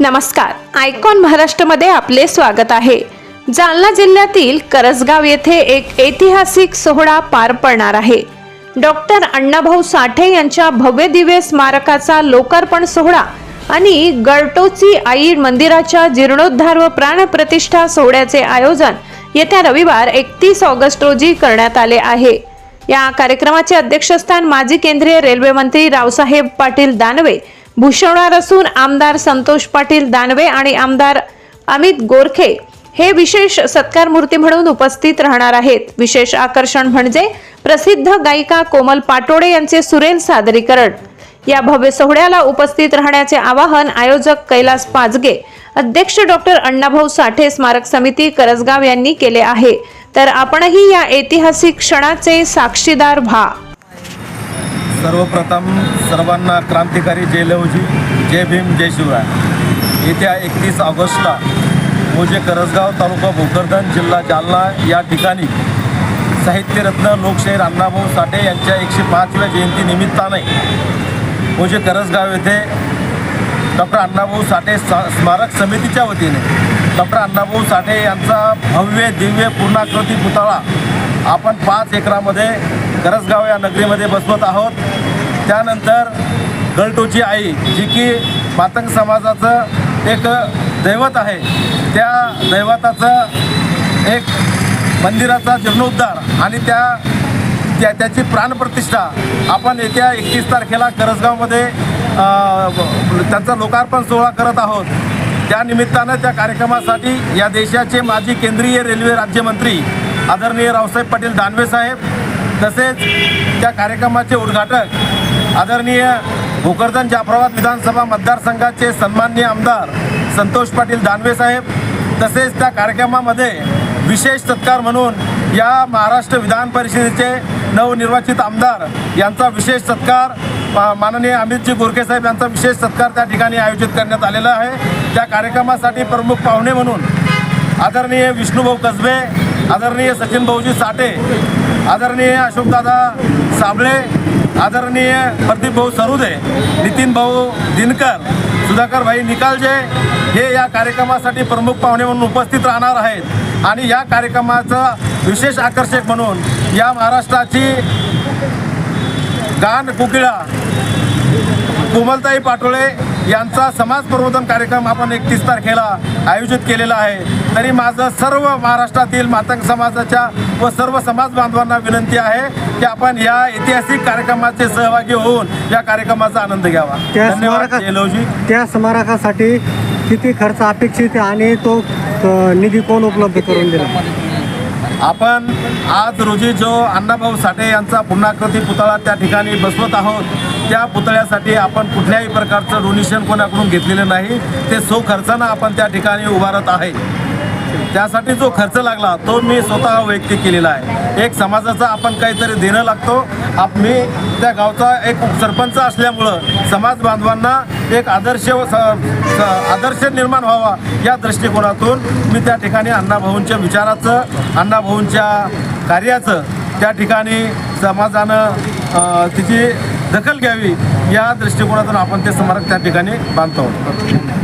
नमस्कार. आयकॉन महाराष्ट्रमध्ये आपले स्वागत आहे. जालना जिल्ह्यातील करसगाव येथे एक ऐतिहासिक सोहळा पार पडणार आहे. डॉक्टर अण्णाभाऊ साठे यांच्या भव्य दिव्य स्मारकाचा लोकार्पण सोहळा आणि गळटोची आई मंदिराच्या जीर्णोद्धार व प्राणप्रतिष्ठा सोहळ्याचे आयोजन येत्या रविवार एकतीस ऑगस्ट रोजी करण्यात आले आहे. या कार्यक्रमाचे अध्यक्षस्थान माजी केंद्रीय रेल्वे मंत्री रावसाहेब पाटील दानवे भूषवणार असून आमदार संतोष पाटील दानवे आणि आमदार अमित गोरखे हे विशेष सत्कार मूर्ती म्हणून उपस्थित राहणार आहेत. विशेष आकर्षण म्हणजे प्रसिद्ध गायिका कोमल पाटोडे यांचे सुरेल सादरीकरण. या भव्य सोहळ्याला उपस्थित राहण्याचे आवाहन आयोजक कैलास पाचगे अध्यक्ष डॉक्टर अण्णाभाऊ साठे स्मारक समिती करसगाव यांनी केले आहे. तर आपणही या ऐतिहासिक क्षणाचे साक्षीदार व्हा. सर्वप्रथम सर्वांना क्रांतिकारी जय लवजी जय भीम जय शिवराय. येत्या एकतीस ऑगस्टला मोजे करसगाव तालुका भोकरदन जिल्हा जालना या ठिकाणी साहित्यरत्न लोकशाहीर अण्णाभाऊ साठे यांच्या एकशे पाचव्या जयंतीनिमित्ताने मोजे करसगाव येथे डॉक्टर अण्णाभाऊ साठे सा स्मारक समितीच्या वतीने डॉक्टर अण्णाभाऊ साठे यांचा भव्य दिव्य पूर्णाकृती पुतळा आपण पाच एकरामध्ये करसगाव या नगरीमध्ये बसवत आहोत. त्यानंतर गलटोची आई जी की मातंग समाजाचं एक दैवत आहे त्या दैवताचं एक मंदिराचा जीर्णोद्धार आणि त्या त्या त्याची प्राणप्रतिष्ठा आपण येत्या एकतीस तारखेला करसगावमध्ये त्यांचा लोकार्पण सोहळा करत आहोत. त्या निमित्तानं त्या कार्यक्रमासाठी या देशाचे माजी केंद्रीय रेल्वे राज्यमंत्री आदरणीय रावसाहेब पाटील दानवे साहेब तसेच त्या कार्यक्रमाचे उद्घाटक आदरणीय भोकरदन जाफराबाद विधानसभा मतदारसंघाचे सन्मान्य आमदार संतोष पाटील दानवे साहेब तसेच त्या कार्यक्रमामध्ये विशेष सत्कार म्हणून या महाराष्ट्र विधान परिषदेचे नवनिर्वाचित आमदार यांचा विशेष सत्कार माननीय अमितजी गोरखे साहेब यांचा विशेष सत्कार त्या ठिकाणी आयोजित करण्यात आलेला आहे. त्या कार्यक्रमासाठी प्रमुख पाहुणे म्हणून आदरणीय विष्णुभाऊ कसबे आदरणीय सचिन भाऊजी साठे आदरणीय अशोकदादा साबळे आदरणीय प्रदीप भाऊ सरुदे नितीन भाऊ दिनकर सुधाकर भाई निकालजे हे या कार्यक्रमासाठी प्रमुख पाहुणे म्हणून उपस्थित राहणार आहेत. आणि या कार्यक्रमाचं विशेष आकर्षक म्हणून या महाराष्ट्राची गान कुकिळा कोमलताई पाटोळे यांचा समाज प्रबोधन कार्यक्रम आपण एकतीस तारखेला आयोजित केलेला आहे. तरी माझं सर्व महाराष्ट्रातील मातंग समाजाच्या व सर्व समाज बांधवांना विनंती आहे की आपण या ऐतिहासिक कार्यक्रमाचे सहभागी होऊन या कार्यक्रमाचा आनंद घ्यावा. त्या धन्यवाद त्या स्मारकासाठी किती खर्च अपेक्षित आहे आणि तो निधी कोण उपलब्ध करून दिला आपण आज रोजी जो अण्णाभाऊ साठे यांचा पुन्हाकृती पुतळा त्या ठिकाणी बसवत आहोत त्या पुतळ्यासाठी आपण कुठल्याही प्रकारचं डोनेशन कोणाकडून घेतलेलं नाही ते सो खर्चानं आपण त्या ठिकाणी उभारत आहे. त्यासाठी जो खर्च लागला तो मी स्वतः वैयक्तिक केलेला आहे. एक समाजाचा आपण काहीतरी देणं लागतो. आप मी त्या गावचा एक सरपंच असल्यामुळं समाज बांधवांना एक आदर्श व स- आदर्श निर्माण व्हावा या दृष्टिकोनातून मी त्या ठिकाणी अण्णाभाऊंच्या विचाराचं अण्णाभाऊंच्या कार्याचं त्या ठिकाणी समाजानं तिची दखल घ्यावी या दृष्टिकोनातून आपण ते स्मारक त्या ठिकाणी बांधतो. आहोत